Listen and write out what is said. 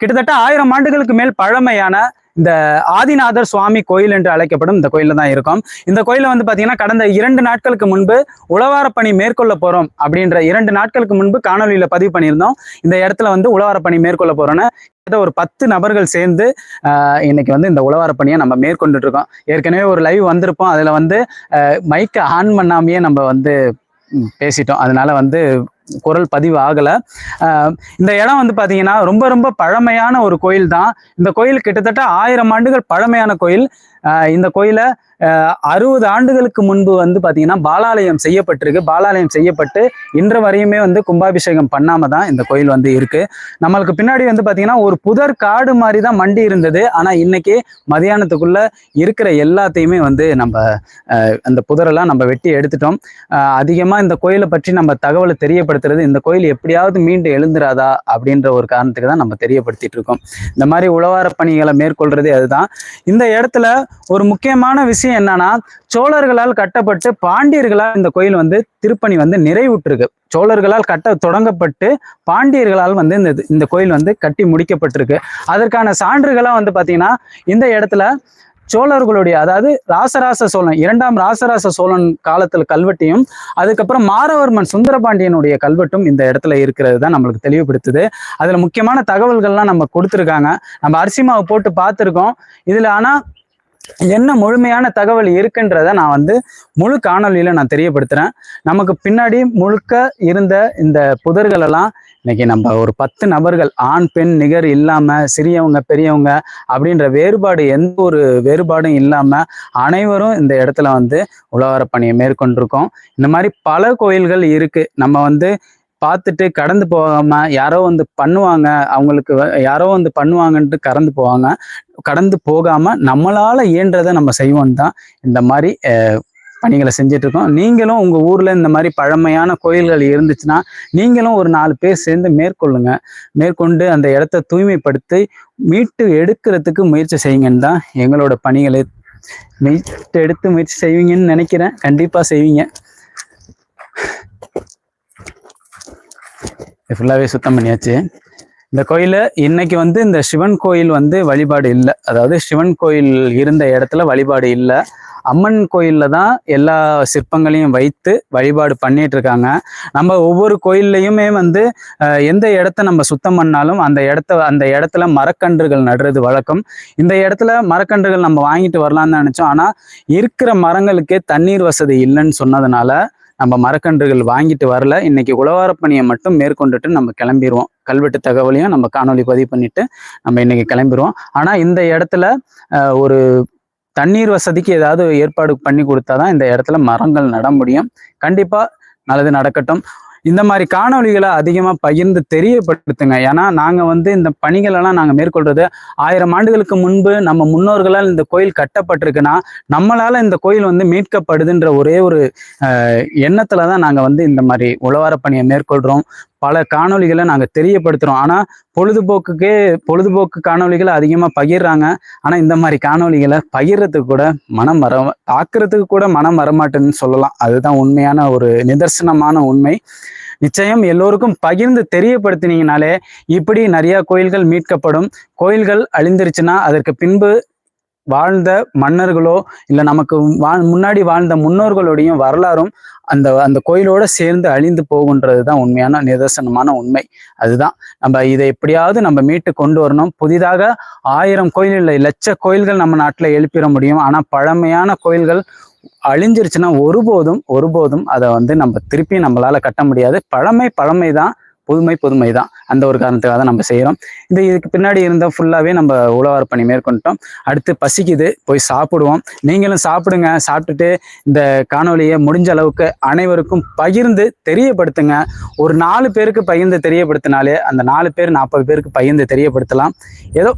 கிட்டத்தட்ட ஆயிரம் ஆண்டுகளுக்கு மேல் பழமையான இந்த ஆதிநாதர் சுவாமி கோயில் என்று அழைக்கப்படும் இந்த கோயில தான் இருக்கும். இந்த கோயில வந்து பாத்தீங்கன்னா கடந்த இரண்டு நாட்களுக்கு முன்பு உழவார பணி மேற்கொள்ள போறோம் அப்படின்ற இரண்டு நாட்களுக்கு முன்பு காணொலியில பதிவு பண்ணியிருந்தோம். இந்த இடத்துல வந்து உழவார பணி மேற்கொள்ள போறோம்னு கிட்டத்தட்ட ஒரு பத்து நபர்கள் சேர்ந்து இன்னைக்கு வந்து இந்த உழவார பணியை நம்ம மேற்கொண்டுட்டு இருக்கோம். ஏற்கனவே ஒரு லைவ் வந்திருப்போம். அதுல வந்து மைக்கை ஆன் பண்ணாமையே நம்ம வந்து பேசிட்டோம். அதனால வந்து குரல் பதிவு ஆகலை. இந்த இடம் வந்து பார்த்தீங்கன்னா ரொம்ப ரொம்ப பழமையான ஒரு கோயில் தான் இந்த கோயில் கிட்டத்தட்ட ஆயிரம் ஆண்டுகள் பழமையான கோயில். இந்த கோயிலை அறுபது ஆண்டுகளுக்கு முன்பு வந்து பார்த்தீங்கன்னா பாலாலயம் செய்யப்பட்டிருக்கு. பாலாலயம் செய்யப்பட்டு இன்று வரையுமே வந்து கும்பாபிஷேகம் பண்ணாம தான் இந்த கோயில் வந்து இருக்கு. நம்மளுக்கு பின்னாடி வந்து பார்த்தீங்கன்னா ஒரு புதர் காடு மாதிரி தான் மண்டி இருந்தது. ஆனால் இன்னைக்கு மதியானத்துக்குள்ள இருக்கிற எல்லாத்தையுமே வந்து நம்ம அந்த புதரெல்லாம் நம்ம வெட்டி எடுத்துட்டோம். அதிகமாக அதிகமா இந்த கோயிலை பற்றி நம்ம தகவலை தெரியப்படுத்துறது இந்த கோயில் எப்படியாவது மீண்டு எழுந்துராதா அப்படின்ற ஒரு காரணத்துக்கு தான் நம்ம தெரியப்படுத்திட்டு இருக்கோம். இந்த மாதிரி உழவார பணிகளை மேற்கொள்றதே அதுதான். இந்த இடத்துல ஒரு முக்கியமான விஷயம் விஷயம் என்னன்னா சோழர்களால் கட்டப்பட்டு பாண்டியர்களால் இந்த கோயில் வந்து திருப்பணி வந்து நிறைவுற்றிருக்கு. சோழர்களால் கட்ட தொடங்கப்பட்டு பாண்டியர்களால் வந்து இந்த இந்த கோயில் வந்து கட்டி முடிக்கப்பட்டிருக்கு. அதற்கான சான்றுகளாக வந்து பார்த்தீங்கன்னா இந்த இடத்துல சோழர்களுடைய அதாவது ராசராச சோழன் இரண்டாம் ராசராச சோழன் காலத்தில் கல்வெட்டையும் அதுக்கப்புறம் மாரவர்மன் சுந்தரபாண்டியனுடைய கல்வெட்டும் இந்த இடத்துல இருக்கிறது தான் நம்மளுக்கு தெளிவுபடுத்துது. அதில் முக்கியமான தகவல்கள்லாம் நம்ம கொடுத்துருக்காங்க. நம்ம அரிசிமாவை போட்டு பார்த்துருக்கோம். இதில் ஆனால் என்ன முழுமையான தகவல் இருக்குன்றத நான் வந்து முழு காணொலியில நான் தெரியப்படுத்துறேன். நமக்கு பின்னாடி முழுக்க இருந்த இந்த புதர்கள் எல்லாம் இன்னைக்கு நம்ம ஒரு பத்து நபர்கள் ஆண் பெண் நிகர் இல்லாம சிறியவங்க பெரியவங்க அப்படின்ற வேறுபாடு எந்த ஒரு வேறுபாடும் இல்லாம அனைவரும் இந்த இடத்துல வந்து உழவார பணியை மேற்கொண்டிருக்கோம். இந்த மாதிரி பல கோயில்கள் இருக்கு. நம்ம வந்து பார்த்துட்டு கடந்து போகாம யாரோ வந்து பண்ணுவாங்க அவங்களுக்கு யாரோ வந்து பண்ணுவாங்கன்ட்டு கடந்து போவாங்க. கடந்து போகாம நம்மளால இயன்றதை நம்ம செய்வோம் தான் இந்த மாதிரி பணிகளை செஞ்சுட்டு இருக்கோம் நீங்களும் உங்க ஊர்ல இந்த மாதிரி பழமையான கோயில்கள் இருந்துச்சுன்னா நீங்களும் ஒரு நாலு பேர் சேர்ந்து மேற்கொள்ளுங்க. மேற்கொண்டு அந்த இடத்த தூய்மைப்படுத்தி மீட்டு எடுக்கிறதுக்கு முயற்சி செய்யுங்கன்னு தான் எங்களோட பணிகளை. மீட்டு எடுத்து முயற்சி செய்வீங்கன்னு நினைக்கிறேன். கண்டிப்பா செய்வீங்க. ஃபுல்லாகவே சுத்தம் பண்ணியாச்சு. இந்த கோயில் இன்னைக்கு வந்து இந்த சிவன் கோயில் வந்து வழிபாடு இல்லை. அதாவது சிவன் கோயில் இருந்த இடத்துல வழிபாடு இல்லை. அம்மன் கோயில்ல தான் எல்லா சிற்பங்களையும் வைத்து வழிபாடு பண்ணிட்டு இருக்காங்க. நம்ம ஒவ்வொரு கோயில்லையுமே வந்து எந்த இடத்த நம்ம சுத்தம் பண்ணாலும் அந்த இடத்த அந்த இடத்துல மரக்கன்றுகள் நடுறது வழக்கம். இந்த இடத்துல மரக்கன்றுகள் நம்ம வாங்கிட்டு வரலாம்னு நினச்சோம். ஆனால் இருக்கிற மரங்களுக்கே தண்ணீர் வசதி இல்லைன்னு சொன்னதுனால நம்ம மரக்கன்றுகள் வாங்கிட்டு வரல. இன்னைக்கு உழவார பணியை மட்டும் மேற்கொண்டுட்டு நம்ம கிளம்பிடுவோம் கல்வெட்டு தகவலையும் நம்ம காணொளி பதிவு பண்ணிட்டு நம்ம இன்னைக்கு கிளம்பிடுவோம் ஆனா இந்த இடத்துல ஒரு தண்ணீர் வசதிக்கு ஏதாவது ஏற்பாடு பண்ணி கொடுத்தாதான் இந்த இடத்துல மரங்கள் நட முடியும். கண்டிப்பா நல்லது நடக்கட்டும். இந்த மாதிரி காணொளிகளை அதிகமாக பகிர்ந்து தெரியப்படுத்துங்க. ஏன்னா நாங்கள் வந்து இந்த பணிகளெல்லாம் நாங்கள் மேற்கொள்றது ஆயிரம் ஆண்டுகளுக்கு முன்பு நம்ம முன்னோர்களால் இந்த கோயில் கட்டப்பட்டிருக்குன்னா நம்மளால இந்த கோயில் வந்து மீட்கப்படுதுன்ற ஒரே ஒரு அஹ், எண்ணத்துல தான் நாங்கள் வந்து இந்த மாதிரி உழவார பணியை மேற்கொள்கிறோம் பல காணொளிகளை நாங்கள் தெரியப்படுத்துகிறோம் ஆனால் பொழுதுபோக்குக்கே பொழுதுபோக்கு காணொளிகளை அதிகமாக பகிர்றாங்க. ஆனால் இந்த மாதிரி காணொளிகளை பகிர்றதுக்கு கூட மனம் வர பார்க்கறதுக்கு கூட மனம் வரமாட்டேன்னு சொல்லலாம். அதுதான் உண்மையான ஒரு நிதர்சனமான உண்மை. நிச்சயம் எல்லோருக்கும் பகிர்ந்து தெரியப்படுத்தினீங்கனாலே இப்படி நிறையா கோயில்கள் மீட்கப்படும். கோயில்கள் அழிந்துருச்சுன்னா அதற்கு பின்பு வாழ்ந்த மன்னர்களோ இல்லை நமக்கு வாழ் முன்னாடி வாழ்ந்த முன்னோர்களுடையும் வரலாறும் அந்த அந்த கோயிலோட சேர்ந்து அழிந்து போகுன்றது தான் உண்மையான நிதர்சனமான உண்மை. அதுதான். நம்ம இதை எப்படியாவது நம்ம மீட்டு கொண்டு வரணும். புதிதாக ஆயிரம் கோயில் இல்லை லட்ச கோயில்கள் நம்ம நாட்டில் எழுப்பிட முடியும். ஆனால் பழமையான கோயில்கள் அழிஞ்சிருச்சுன்னா ஒருபோதும் ஒருபோதும் அதை வந்து நம்ம திருப்பி நம்மளால கட்ட முடியாது. பழமை பழமை தான் புதுமை புதுமை தான் அந்த ஒரு காரணத்துக்காக தான் நம்ம செய்கிறோம் இது இதுக்கு பின்னாடி இருந்தால் ஃபுல்லாகவே நம்ம உழவார பணி மேற்கொண்டோம். அடுத்து பசிக்குது போய் சாப்பிடுவோம். நீங்களும் சாப்பிடுங்க சாப்பிட்டுட்டு இந்த காணொலியை முடிஞ்ச அளவுக்கு அனைவருக்கும் பகிர்ந்து தெரியப்படுத்துங்க. ஒரு நாலு பேருக்கு பகிர்ந்து தெரியப்படுத்தினாலே அந்த நாலு பேர் நாற்பது பேருக்கு பகிர்ந்து தெரியப்படுத்தலாம். ஏதோ